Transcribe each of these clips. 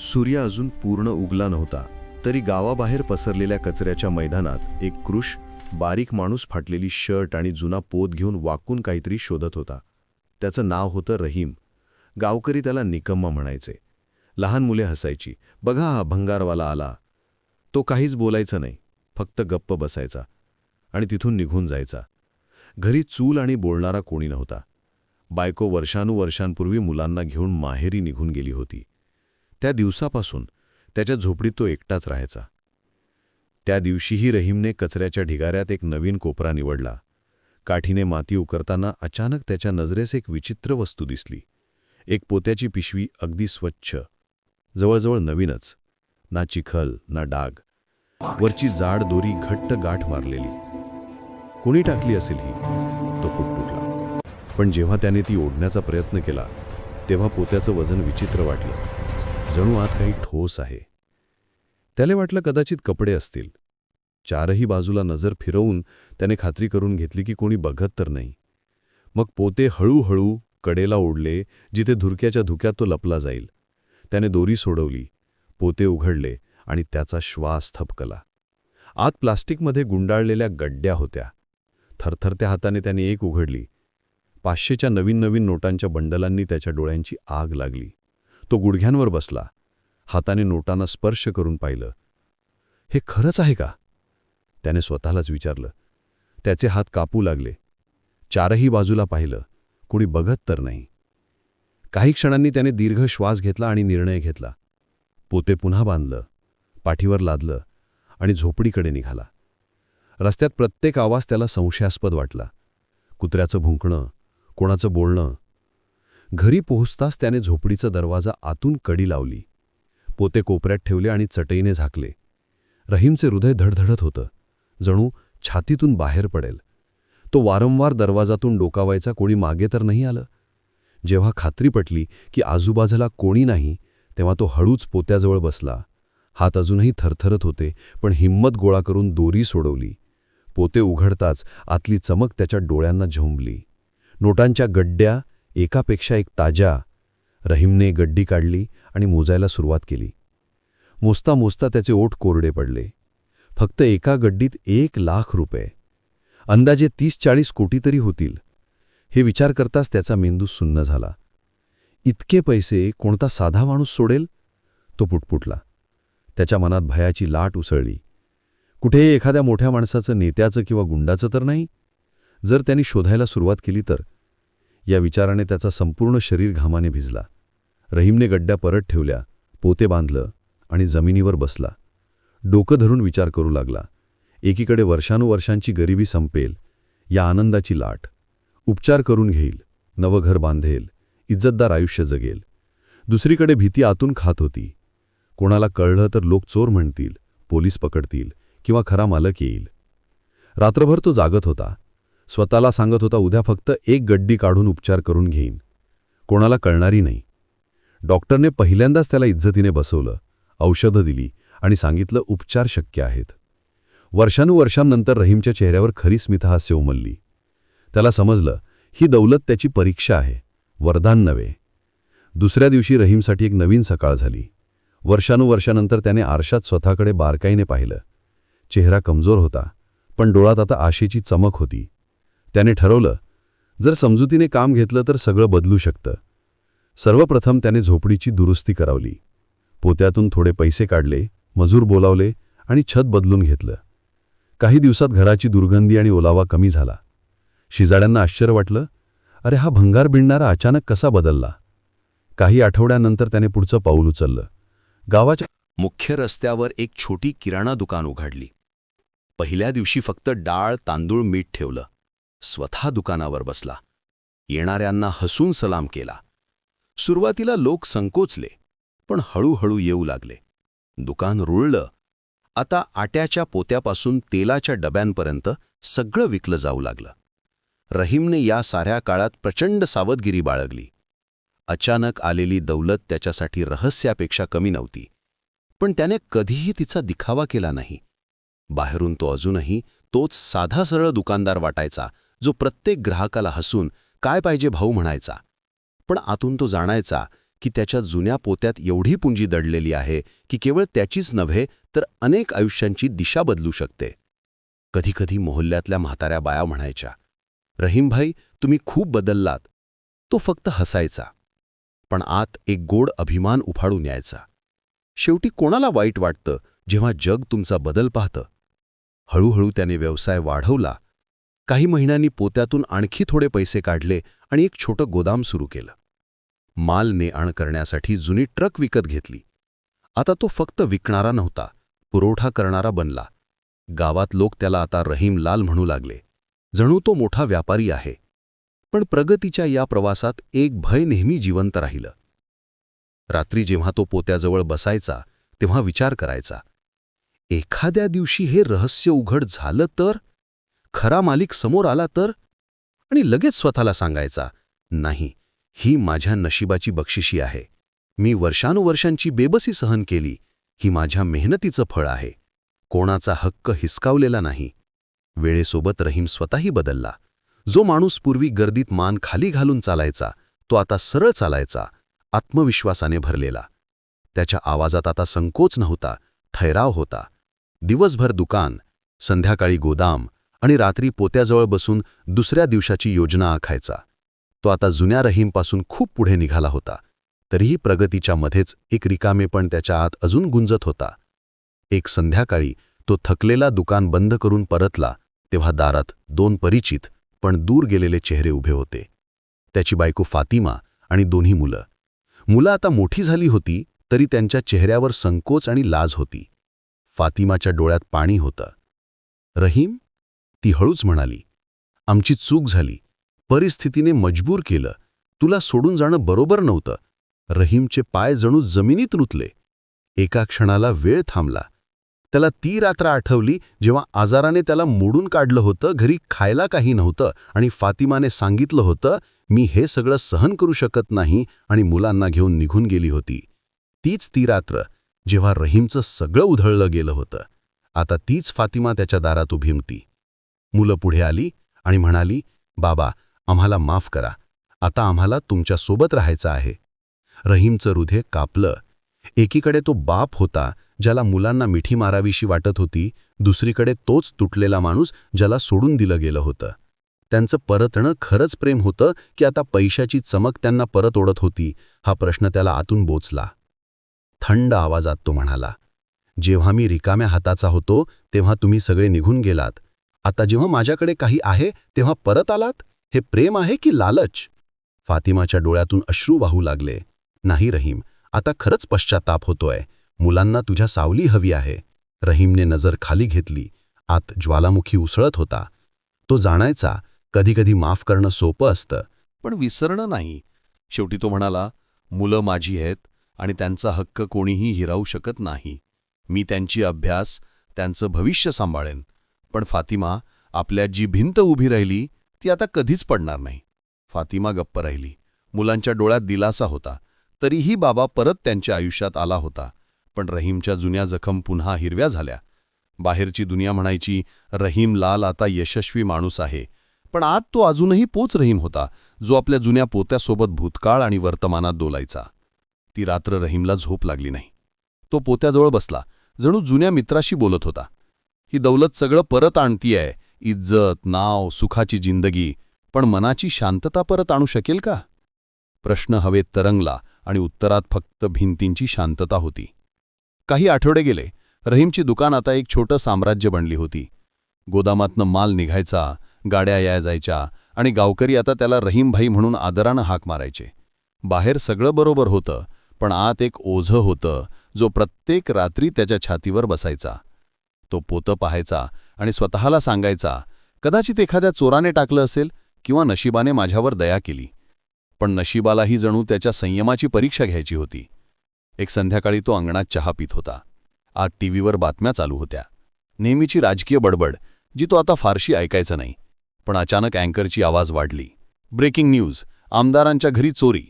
सूर्य अजून पूर्ण उगला नव्हता तरी गावाबाहेर पसरलेल्या कचऱ्याच्या मैदानात एक कृष बारीक माणूस फाटलेली शर्ट आणि जुना पोत घेऊन वाकून काहीतरी शोधत होता. त्याचं नाव होतं रहीम. गावकरी त्याला निकम्मा म्हणायचे. लहान मुले हसायची. बघा हा भंगारवाला आला. तो काहीच बोलायचं नाही फक्त गप्प बसायचा आणि तिथून निघून जायचा. घरी चूल आणि बोलणारा कोणी नव्हता. बायको वर्षानुवर्षांपूर्वी मुलांना घेऊन माहेरी निघून गेली होती. त्या दिवसापासून त्याच्या झोपडीत तो एकटाच राहायचा. त्या दिवशीही रहीमने कचऱ्याच्या ढिगाऱ्यात एक नवीन कोपरा निवडला. काठीने माती उकरताना अचानक त्याच्या नजरेस एक विचित्र वस्तू दिसली. एक पोत्याची पिशवी अगदी स्वच्छ. जवळजवळ नवीनच. ना चिखल ना डाग. वरची जाड दोरी घट्ट गाठ मारलेली. कोणी टाकली असेल ही? तो पुटपुटला पण जेव्हा त्याने ती ओढण्याचा प्रयत्न केला तेव्हा पोत्याचं वजन विचित्र वाटलं. जणू आत काही ठोस आहे. त्याला वाटलं कदाचित कपडे असतील. चारही बाजूला नजर फिरवून त्याने खात्री करून घेतली की कोणी बघत तर नाही. मग पोते हळूहळू कडेला ओढले जिथे धुरक्याच्या धुक्यात तो लपला जाईल. त्याने दोरी सोडवली. पोते उघडले आणि त्याचा श्वास थपकला. आत प्लास्टिकमध्ये गुंडाळलेल्या गड्ड्या होत्या. थरथरत्या हाताने त्याने एक उघडली. पाचशेच्या नवीन नवीन नोटांच्या बंडलांनी त्याच्या डोळ्यांची आग लागली. तो गुडघ्यांवर बसला. हाताने नोटांना स्पर्श करून पाहिलं. हे खरंच आहे का? त्याने स्वतःलाच विचारलं. त्याचे हात कापू लागले. चारही बाजूला पाहिलं. कुणी बघत तर नाही. काही क्षणांनी त्याने दीर्घ श्वास घेतला आणि निर्णय घेतला. पोते पुन्हा बांधलं. पाठीवर लादलं आणि झोपडीकडे निघाला. रस्त्यात प्रत्येक आवाज त्याला संशयास्पद वाटला. कुत्र्याचं भुंकणं कोणाचं बोलणं घरी पोहोचताच त्याने झोपडीचा दरवाजा आतून कडी लावली. पोते कोपऱ्यात ठेवले आणि चटईने झाकले. रहीमचे हृदय धडधडत होतं. जणू छातीतून बाहेर पडेल. तो वारंवार दरवाजातून डोकावायचा कोणी मागे तर नाही आलं. जेव्हा खात्री पटली की आजूबाजूला कोणी नाही तेव्हा तो हळूच पोत्याजवळ बसला. हात अजूनही थरथरत होते पण हिंमत गोळा करून दोरी सोडवली. पोते उघडताच आतली चमक त्याच्या डोळ्यांना झोंबली. नोटांच्या गड्ड्या एकापेक्षा एक ताज्या रहीमने गड्डी काढली आणि मोजायला सुरुवात केली. मोजता मोजता त्याचे ओठ कोरडे पडले. फक्त एका गड्डीत एक लाख रुपये. अंदाजे तीस चाळीस कोटी तरी होतील. हे विचार करताच त्याचा मेंदू सुन्न झाला. इतके पैसे कोणता साधा माणूस सोडेल? तो पुटपुटला. त्याच्या मनात भयाची लाट उसळली. कुठेही एखाद्या मोठ्या माणसाचं नेत्याचं किंवा गुंडाचं तर नाही? जर त्यांनी शोधायला सुरुवात केली तर या विचाराने त्याचा संपूर्ण शरीर घामाने भिजला. रहीमने गड्ड्या परत ठेवल्या पोते बांधलं आणि जमिनीवर बसला. डोकं धरून विचार करू लागला. एकीकडे वर्षानुवर्षांची गरिबी संपेल या आनंदाची लाट. उपचार करून घेईल नवं घर बांधेल इज्जतदार आयुष्य जगेल. दुसरीकडे भीती आतून खात होती. कोणाला कळलं तर लोक चोर म्हणतील पोलीस पकडतील किंवा खरा मालक येईल. रात्रभर तो जागत होता. स्वतःला सांगत होता उद्या फक्त एक गड्डी काढून उपचार करून घेईन. कोणाला कळणारी नाही. डॉक्टरने पहिल्यांदाच त्याला इज्जतीने बसवलं औषधं दिली आणि सांगितलं उपचार शक्य आहेत. वर्षानुवर्षांनंतर रहीमच्या चेहऱ्यावर खरी स्मितहास्य उमलली. त्याला समजलं ही दौलत त्याची परीक्षा आहे वरदान नव्हे. दुसऱ्या दिवशी रहीमसाठी एक नवीन सकाळ झाली. वर्षानुवर्षानंतर त्याने आरशात स्वतःकडे बारकाईने पाहिलं. चेहरा कमजोर होता पण डोळात आता आशेची चमक होती. त्याने ठरवलं जर समजुतीने काम घेतलं तर सगळं बदलू शकतं. सर्वप्रथम त्याने झोपडीची दुरुस्ती करावली. पोत्यातून थोडे पैसे काढले मजूर बोलावले आणि छत बदलून घेतलं. काही दिवसात घराची दुर्गंधी आणि ओलावा कमी झाला. शिजाड्यांना आश्चर्य वाटलं अरे हा भंगार भिडणारा अचानक कसा बदलला? काही आठवड्यानंतर त्याने पुढचं पाऊल उचललं. गावाच्या मुख्य रस्त्यावर एक छोटी किराणा दुकान उघडली. पहिल्या दिवशी फक्त डाळ तांदूळ मीठ ठेवलं. स्वतः दुकानावर बसला. येणाऱ्यांना हसून सलाम केला. सुरुवातीला लोक संकोचले पण हळूहळू येऊ लागले. दुकान रुळलं. आता आट्याच्या पोत्यापासून तेलाच्या डब्यांपर्यंत सगळं विकलं जाऊ लागलं. रहीमने या साऱ्या काळात प्रचंड सावधगिरी बाळगली. अचानक आलेली दौलत त्याच्यासाठी रहस्यापेक्षा कमी नव्हती. पण त्याने कधीही तिचा दिखावा केला नाही. बाहेरून तो अजूनही तोच साधा सरळ दुकानदार वाटायचा जो प्रत्येक ग्राहकाला हसून काय पाहिजे भाऊ? म्हणायचा. पण आतून तो जाणायचा की त्याच्या जुन्या पोत्यात एवढी पुंजी दडलेली आहे की केवळ त्याचीच नव्हे तर अनेक आयुष्यांची दिशा बदलू शकते. कधीकधी मोहल्ल्यातल्या म्हाताऱ्या बाया म्हणायच्या रहीमभाई तुम्ही खूप बदललात. तो फक्त हसायचा. पण आत एक गोड अभिमान उफाडून यायचा. शेवटी कोणाला वाईट वाटतं जेव्हा जग तुमचा बदल पाहतं? हळूहळू त्याने व्यवसाय वाढवला काही महिन्यांनी पोत्यातून आणखी थोडे पैसे काढले आणि एक छोटं गोदाम सुरू केलं. माल ने आण करण्यासाठी जुनी ट्रक विकत घेतली. आता तो फक्त विकणारा नव्हता पुरवठा करणारा बनला. गावात लोक त्याला आता रहीमलाल म्हणू लागले. जणू तो मोठा व्यापारी आहे. पण प्रगतीच्या या प्रवासात एक भय नेहमी जिवंत राहिलं. रात्री जेव्हा तो पोत्याजवळ बसायचा तेव्हा विचार करायचा. एखाद्या दिवशी हे रहस्य उघड झालं तर? खरा मालिक समोर आला तर? आणि लगेच स्वतःला सांगायचा नाही ही माझ्या नशिबाची बक्षिशी आहे. मी वर्षानुवर्षांची बेबसी सहन केली. ही माझ्या मेहनतीचं फळ आहे. कोणाचा हक्क हिसकावलेला नाही. वेळेसोबत रहीम स्वतःही बदलला. जो माणूस पूर्वी गर्दीत मान खाली घालून चालायचा तो आता सरळ चालायचा आत्मविश्वासाने भरलेला. त्याच्या आवाजात आता संकोच नव्हता ठैराव होता. दिवसभर दुकान संध्याकाळी गोदाम आणि रात्री पोत्याजवळ बसून दुसऱ्या दिवसाची योजना आखायचा. तो आता जुन्या रहीमपासून खूप पुढे निघाला होता. तरीही प्रगतीच्या मध्येच एक रिकामेपण त्याच्या आत अजून गुंजत होता. एक संध्याकाळी तो थकलेला दुकान बंद करून परतला तेव्हा दारात दोन परिचित पण दूर गेलेले चेहरे उभे होते. त्याची बायको फातिमा आणि दोन्ही मुलं. मुलं आता मोठी झाली होती तरी त्यांच्या चेहऱ्यावर संकोच आणि लाज होती. फातिमाच्या डोळ्यात पाणी होतं. रहीम ती हळूच म्हणाली आमची चूक झाली. परिस्थितीने मजबूर केलं. तुला सोडून जाणं बरोबर नव्हतं. रहीमचे पाय जणू जमिनीत रुतले. एका क्षणाला वेळ थांबला. त्याला ती रात्र आठवली जेव्हा आजाराने त्याला मोडून काढलं होतं घरी खायला काही नव्हतं आणि फातिमाने सांगितलं होतं मी हे सगळं सहन करू शकत नाही आणि मुलांना घेऊन निघून गेली होती. तीच ती रात्र जेव्हा रहीमचं सगळं उधळलं गेलं होतं. आता तीच फातिमा त्याच्या दारात उभिमती मुलं पुढे आली आणि म्हणाली बाबा आम्हाला माफ करा. आता आम्हाला तुमच्यासोबत राहायचं आहे. रहीमचं हृदय कापलं. एकीकडे तो बाप होता ज्याला मुलांना मिठी मारावीशी वाटत होती. दुसरीकडे तोच तुटलेला माणूस ज्याला सोडून दिलं गेलं होतं. त्यांचं परतणं खरंच प्रेम होतं की आता पैशाची चमक त्यांना परत ओढत होती? हा प्रश्न त्याला आतून बोचला. थंड आवाजात तो म्हणाला जेव्हा मी रिकाम्या हाताचा होतो तेव्हा तुम्ही सगळे निघून गेलात. आता जेव्हा माझ्याकडे काही आहे तेव्हा परत आलात? हे प्रेम आहे की लालच? फातिमाच्या डोळ्यातून अश्रू वाहू लागले. नाही रहीम. आता खरंच पश्चाताप होतोय. मुलांना तुझ्या सावली हवी आहे. रहीमने नजर खाली घेतली. आत ज्वालामुखी उसळत होता. तो जाणायचा. कधीकधी माफ करणं सोपं असतं. पण विसरणं नाही. शेवटी तो म्हणाला मुलं माझी आहेत आणि त्यांचा हक्क कोणीही हिरावू शकत नाही. मी त्यांची अभ्यास त्यांचं भविष्य सांभाळेन. पण फातिमा आपल्या जी भिंत उभी राहिली ती आता कधीच पडणार नाही. फातिमा गप्प राहिली. मुलांच्या डोळ्यात दिलासा होता. तरीही बाबा परत त्यांच्या आयुष्यात आला होता. पण रहीमच्या जुन्या जखम पुन्हा हिरव्या झाल्या. बाहेरची दुनिया म्हणायची रहीम लाल आता यशस्वी माणूस आहे. पण आत तो अजूनही पोच रहीम होता जो आपल्या जुन्या पोत्यासोबत भूतकाळ आणि वर्तमानात डोलायचा. ती रात्र रहीमला झोप लागली नाही. तो पोत्याजवळ बसला. जणू जुन्या मित्राशी बोलत होता. ही दौलत सगळं परत आणतीये. इज्जत नाव सुखाची जिंदगी. पण मनाची शांतता परत आणू शकेल का? प्रश्न हवेत तरंगला आणि उत्तरात फक्त भिंतींची शांतता होती. काही आठवडे गेले. रहीमची दुकान आता एक छोटं साम्राज्य बनली होती. गोदामातनं माल निघायचा गाड्या या जायच्या आणि गावकरी आता त्याला रहीमभाई म्हणून आदरानं हाक मारायचे. बाहेर सगळं बरोबर होतं पण आत एक ओझं होतं जो प्रत्येक रात्री त्याच्या छातीवर बसायचा. तो पोतं पाहायचा आणि स्वतःला सांगायचा कदाचित एखाद्या चोराने टाकलं असेल किंवा नशिबाने माझ्यावर दया केली. पण नशिबालाही जणू त्याच्या संयमाची परीक्षा घ्यायची होती. एक संध्याकाळी तो अंगणात चहा पित होता. आज टीव्हीवर बातम्या चालू होत्या. नेहमीची राजकीय बडबड जी तो आता फारशी ऐकायचा नाही. पण अचानक अँकरची आवाज वाढली. Breaking news. आमदारांच्या घरी चोरी.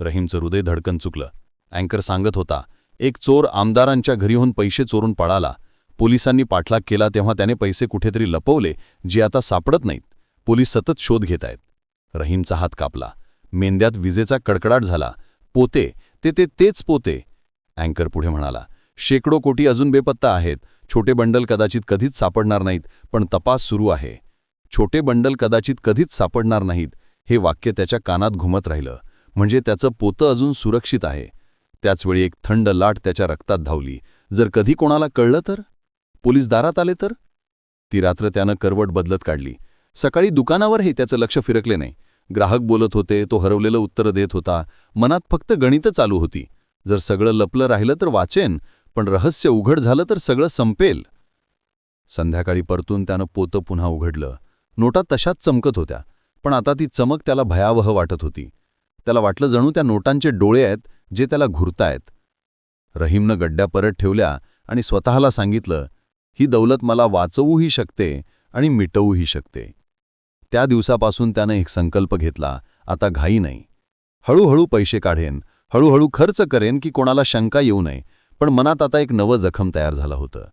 रहीमचं हृदय धडकन चुकलं. अँकर सांगत होता एक चोर आमदारांच्या घरीहून पैसे चोरून पळाला. पोलिसांनी पाठलाग केला तेव्हा त्याने पैसे कुठेतरी लपवले जे आता सापडत नाहीत. पोलीस सतत शोध घेत आहेत. रहीमचा हात कापला. मेंद्यात विजेचा कडकडाट झाला. पोते ते ते तेच पोते. अँकर पुढे म्हणाला शेकडो कोटी अजून बेपत्ता आहेत. छोटे बंडल कदाचित कधीच सापडणार नाहीत पण तपास सुरू आहे. छोटे बंडल कदाचित कधीच सापडणार नाहीत. हे वाक्य त्याच्या कानात घुमत राहिलं. म्हणजे त्याचं पोतं अजून सुरक्षित आहे. त्याचवेळी एक थंड लाट त्याच्या रक्तात धावली. जर कधी कोणाला कळलं तर? पोलीस दारात आले तर? ती रात्र त्यानं करवट बदलत काढली. सकाळी दुकानावरही त्याचं लक्ष फिरकले नाही. ग्राहक बोलत होते तो हरवलेलं उत्तर देत होता. मनात फक्त गणितं चालू होती. जर सगळं लपलं राहिलं तर वाचेन पण रहस्य उघड झालं तर सगळं संपेल. संध्याकाळी परतून त्यानं पोतं पुन्हा उघडलं. नोटा तशाच चमकत होत्या पण आता ती चमक त्याला भयावह वाटत होती. त्याला वाटलं जणू त्या नोटांचे डोळे आहेत जे त्याला घुरतायत. रहीमनं गड्ड्या परत ठेवल्या आणि स्वतःला सांगितलं ही दौलत मला वाचवूही शकते आणि मिटवूही शकते. त्या दिवसापासून त्यानं एक संकल्प घेतला आता घाई नाही. हळूहळू पैसे काढेन हळूहळू खर्च करेन की कोणाला शंका येऊ नये पण मनात आता एक नवं जखम तयार झालं होतं.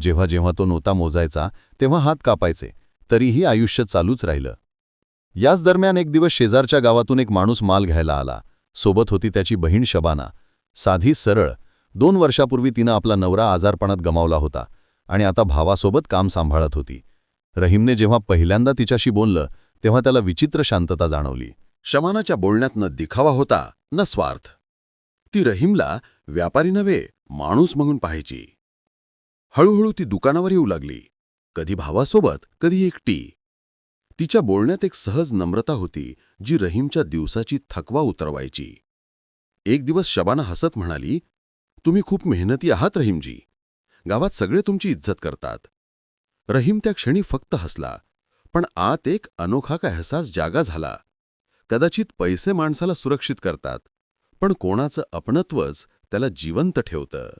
जेव्हा जेव्हा तो नोता मोजायचा तेव्हा हात कापायचे तरीही आयुष्य चालूच राहिलं. याच दरम्यान एक दिवस शेजारच्या गावातून एक माणूस माल घ्यायला आला. सोबत होती त्याची बहीण शबाना. साधी सरळ दोन वर्षापूर्वी तिनं आपला नवरा आजारपणात गमावला होता. आणि आता भावासोबत काम सांभाळत होती. रहीमने जेव्हा पहिल्यांदा तिच्याशी बोललं तेव्हा त्याला विचित्र शांतता जाणवली. शमानाच्या बोलण्यात न दिखावा होता न स्वार्थ. ती रहीमला व्यापारी नव्हे माणूस म्हणून पाहायची. हळूहळू ती दुकानावर येऊ लागली. कधी भावासोबत कधी एकटी. तिच्या बोलण्यात एक सहज नम्रता होती जी रहीमच्या दिवसाची थकवा उतरवायची. एक दिवस शबाना हसत म्हणाली तुम्ही खूप मेहनती आहात रहीमजी. गावात सगळे तुमची इज्जत करतात. रहीम त्या क्षणी फक्त हसला पण आत एक अनोखा काय हसास जागा झाला. कदाचित पैसे माणसाला सुरक्षित करतात पण कोणाचं अपनत्वच त्याला जिवंत ठेवतं.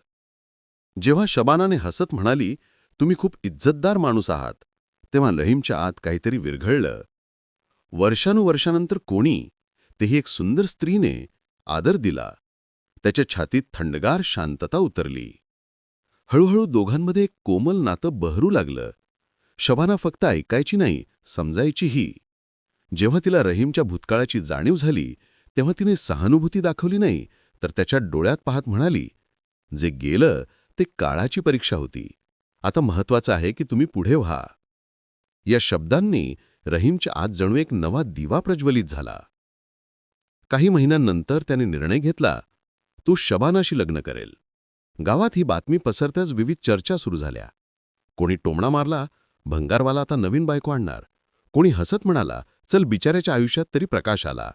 जेव्हा शबानाने हसत म्हणाली तुम्ही खूप इज्जतदार माणूस आहात तेव्हा रहीमच्या आत काहीतरी विरघळलं. वर्षानुवर्षानंतर कोणी तेही एक सुंदर स्त्रीने आदर दिला. त्याच्या छातीत थंडगार शांतता उतरली. हळूहळू दोघांमध्ये एक कोमल नातं बहरू लागलं. शबाना फक्त ऐकायची नाही समजायचीही. जेव्हा तिला रहीमच्या भूतकाळाची जाणीव झाली तेव्हा तिने सहानुभूती दाखवली नाही तर त्याच्या डोळ्यात पाहत म्हणाली जे गेलं ते काळाची परीक्षा होती. आता महत्वाचं आहे की तुम्ही पुढे व्हा. या शब्दांनी रहीमच्या आत जणू एक नवा दिवा प्रज्वलित झाला. काही महिन्यांनंतर त्याने निर्णय घेतला तो शबानाशी लग्न करेल. गावात ही बातमी पसरताच विविध चर्चा सुरू झाल्या. कोणी टोमणा मारला भंगारवाला आता नवीन बायको आणणार. कोणी हसत म्हणाला चल बिचाऱ्याच्या आयुष्यात तरी प्रकाश आला.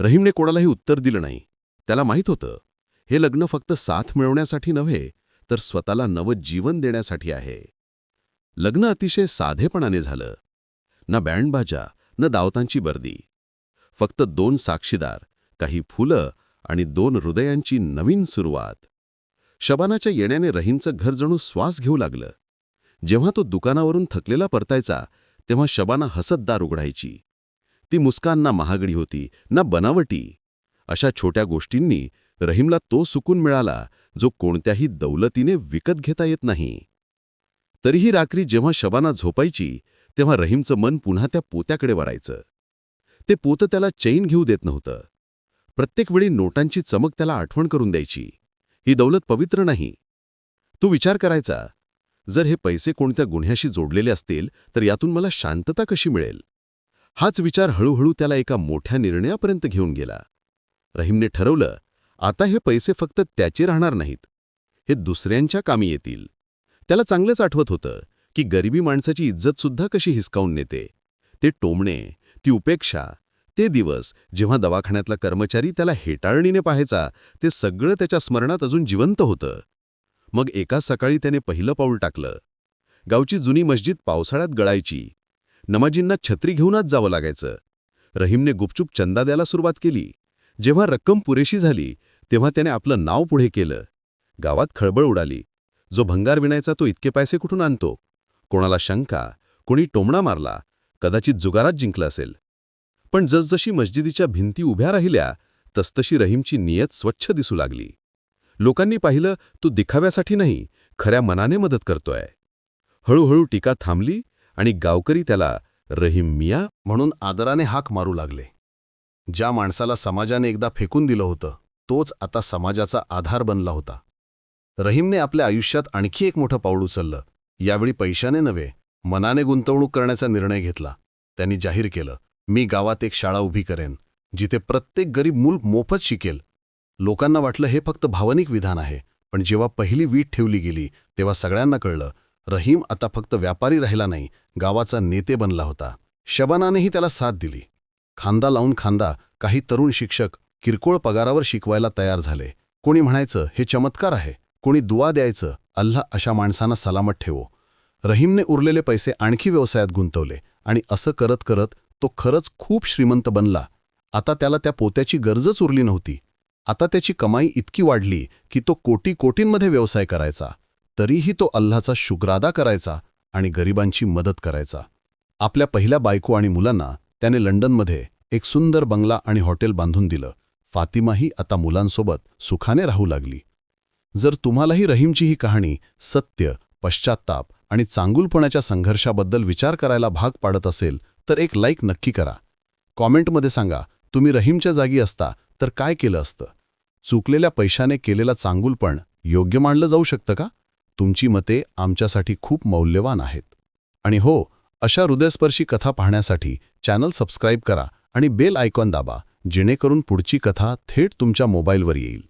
रहीमने कोणालाही उत्तर दिलं नाही. त्याला माहीत होतं हे लग्न फक्त साथ मिळवण्यासाठी नव्हे तर स्वतःला नवं जीवन देण्यासाठी आहे. लग्न अतिशय साधेपणाने झालं. ना बँडबाजा न दावतांची बर्दी. फक्त दोन साक्षीदार काही फुलं आणि दोन हृदयांची नवीन सुरुवात. शबानाच्या येण्याने रहीमचं घर जणू श्वास घेऊ लागलं. जेव्हा तो दुकानावरून थकलेला परतायचा तेव्हा शबाना हसत दार उघडायची. ती मुस्कान ना महागडी होती ना बनावटी. अशा छोट्या गोष्टींनी रहीमला तो सुकून मिळाला जो कोणत्याही दौलतीने विकत घेता येत नाही. तरीही रात्री जेव्हा शबाना झोपायची तेव्हा रहीमचं मन पुन्हा त्या पोत्याकडे वरायचं. ते पोतं त्याला चैन घेऊ देत नव्हतं. प्रत्येक वेळी नोटांची चमक त्याला आठवण करून द्यायची. ही दौलत पवित्र नाही. तू विचार करायचा. जर हे पैसे कोणत्या गुन्ह्याशी जोडलेले असतील तर यातून मला शांतता कशी मिळेल? हाच विचार हळूहळू त्याला एका मोठ्या निर्णयापर्यंत घेऊन गेला. रहीमने ठरवलं आता हे पैसे फक्त त्याचे राहणार नाहीत. हे दुसऱ्यांच्या कामी येतील. त्याला चांगलंच आठवत होतं की गरिबी माणसाची इज्जतसुद्धा कशी हिसकावून नेते. ते टोमणे ती उपेक्षा ते दिवस जेव्हा दवाखान्यातला कर्मचारी त्याला हेटाळणीने पाहायचा ते सगळं त्याच्या स्मरणात अजून जिवंत होतं. मग एका सकाळी त्याने पहिलं पाऊल टाकलं. गावची जुनी मस्जिद पावसाळ्यात गळायची. नमाजींना छत्री घेऊनच जावं लागायचं. रहीमने गुपचूप चंदा द्यायला सुरुवात केली. जेव्हा रक्कम पुरेशी झाली तेव्हा त्याने आपलं नाव पुढे केलं. गावात खळबळ उडाली. जो भंगार विणायचा तो इतके पैसे कुठून आणतो? कोणाला शंका? कोणी टोमणा मारला? कदाचित जुगारात जिंकलं असेल. पण जसजशी मस्जिदीच्या भिंती उभ्या राहिल्या तसतशी रहीमची नियत स्वच्छ दिसू लागली. लोकांनी पाहिलं तो दिखाव्यासाठी नाही खऱ्या मनाने मदत करतोय. हळूहळू टीका थांबली आणि गावकरी त्याला रहीम मिया म्हणून आदराने हाक मारू लागले. ज्या माणसाला समाजाने एकदा फेकून दिलं होतं तोच आता समाजाचा आधार बनला होता. रहीमने आपल्या आयुष्यात आणखी एक मोठं पाऊल उचललं. यावेळी पैशाने नव्हे मनाने गुंतवणूक करण्याचा निर्णय घेतला. त्यांनी जाहीर केलं मी गावात एक शाळा उभी करेन जिथे प्रत्येक गरीब मूल मोफत शिकेल. लोकांना वाटलं हे फक्त भावनिक विधान आहे पण जेव्हा पहिली वीट ठेवली गेली तेव्हा सगळ्यांना कळलं रहीम आता फक्त व्यापारी राहिला नाही गावाचा नेते बनला होता. शबानानेही त्याला साथ दिली. खांदा लावून खांदा काही तरुण शिक्षक किरकोळ पगारावर शिकवायला तयार झाले. कोणी म्हणायचं हे चमत्कार आहे. कोणी दुवा द्यायचं अल्लाह अशा माणसांना सलामत ठेवो. रहीमने उरलेले पैसे आणखी व्यवसायात गुंतवले आणि असं करत करत तो खरंच खूप श्रीमंत बनला. आता त्याला त्या पोत्याची गरजच उरली नव्हती. आता त्याची कमाई इतकी वाढली की तो कोटी कोटींमध्ये व्यवसाय करायचा. तरीही तो अल्लाचा शुक्रादा करायचा आणि गरिबांची मदत करायचा. आपल्या पहिल्या बायको आणि मुलांना त्याने लंडनमध्ये एक सुंदर बंगला आणि हॉटेल बांधून दिलं. फातिमाही आता मुलांसोबत सुखाने राहू लागली. जर तुम्हालाही रहीमची ही कहाणी सत्य पश्चाताप आणि चांगुलपणाच्या संघर्षाबद्दल विचार करायला भाग पाडत असेल तर एक लाईक नक्की करा. कॉमेंटमध्ये सांगा तुम्ही रहीमच्या जागी असता तर काय केलं असतं? चुकलेल्या पैशाने केलेला चांगुलपण योग्य मानलं जाऊ शकतं का? तुमची मते आमच्यासाठी खूप मौल्यवान आहेत. आणि हो अशा हृदयस्पर्शी कथा पाहण्यासाठी चॅनल सबस्क्राईब करा आणि बेल आयकॉन दाबा जेणेकरून पुढची कथा थेट तुमच्या मोबाईलवर येईल.